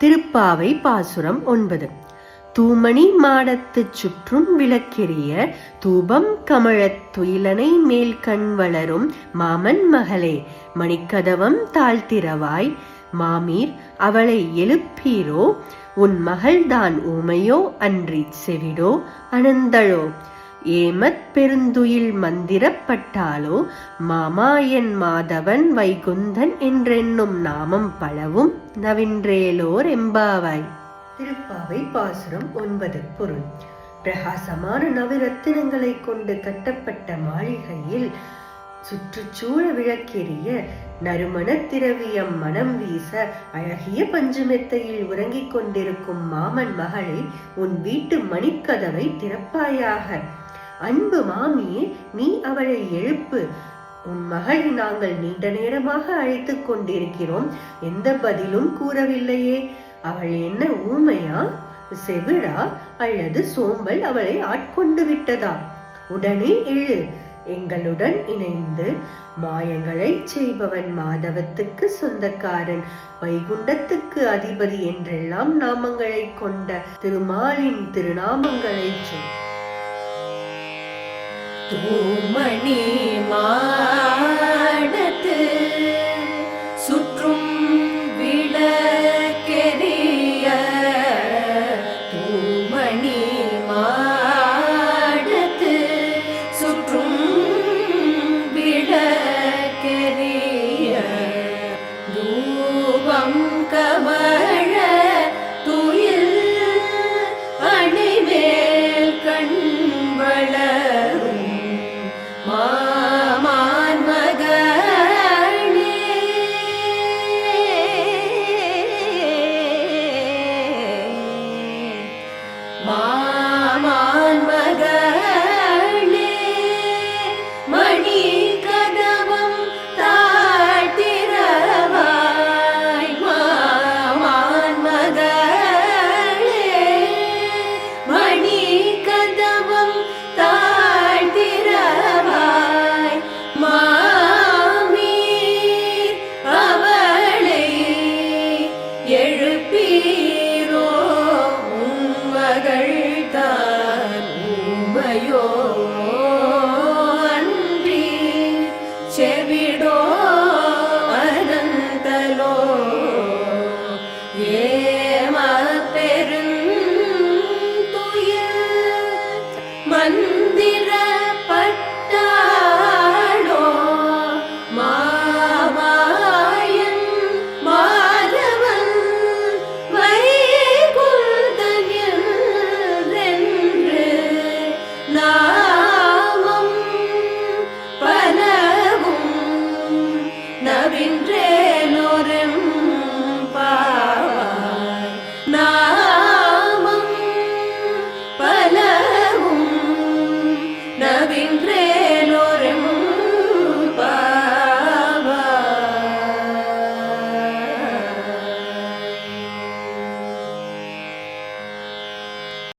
திருப்பாவை பாசுரம் ஒன்பது. தூமணி மாடத்துச் சுற்றும் விளக்கெரிய தூபம் கமழத் துயிலனை மேல் கண் வளரும் மாமன் மகளே மணிக்கதவம் தாழ்த்திரவாய் மாமீர் அவளை எழுப்பீரோ? உன் மகள்தான் ஊமையோ? அன்றி செவிடோ? அனந்தழோ? ஏமத் பெருந்துயில் மந்திரப்பட்டாலோ மாமாயன் மாதவன் வைகுந்தன் என்றென்னும் நாமம் பலவும் நவின்றேலோர் எம்பாவாய். திருப்பாவை பாசுரம் ஒன்பது பொருள். பிரகாசமான நவரத்தினங்களை கொண்டு கட்டப்பட்ட மாளிகையில் சுற்றுச்சூழ விளக்கெரிய நறுமண திரவியம் மனம் வீச அழகிய பஞ்சுமெத்தையில் உறங்கிக் கொண்டிருக்கும் மாமன் மகளே உன் வீட்டு மணிக்கதவை திறப்பாயாக. அன்பு மாமியே நீ அவளை எழுப்பு. உன் மகளை நாங்கள் நீண்ட நேரமாக அழைத்துக் கொண்டிருக்கிறோம். எந்த பதிலும் கூறவில்லையே. அவள் என்ன ஊமையா? செவிடா அல்லது சோம்பல் அவளை ஆட்கொண்டு விட்டதா? உடனே எழு. எங்களுடன் இணைந்து மாயங்களை செய்பவன் மாதவத்துக்கு சொந்தக்காரன். வைகுண்டத்துக்கு அதிபதி என்றெல்லாம் நாமங்களை கொண்ட திருமாலின் திருநாமங்களை சொல். தூமணி மாடத்து சுற்றும் விளக்கெரிய தூமணி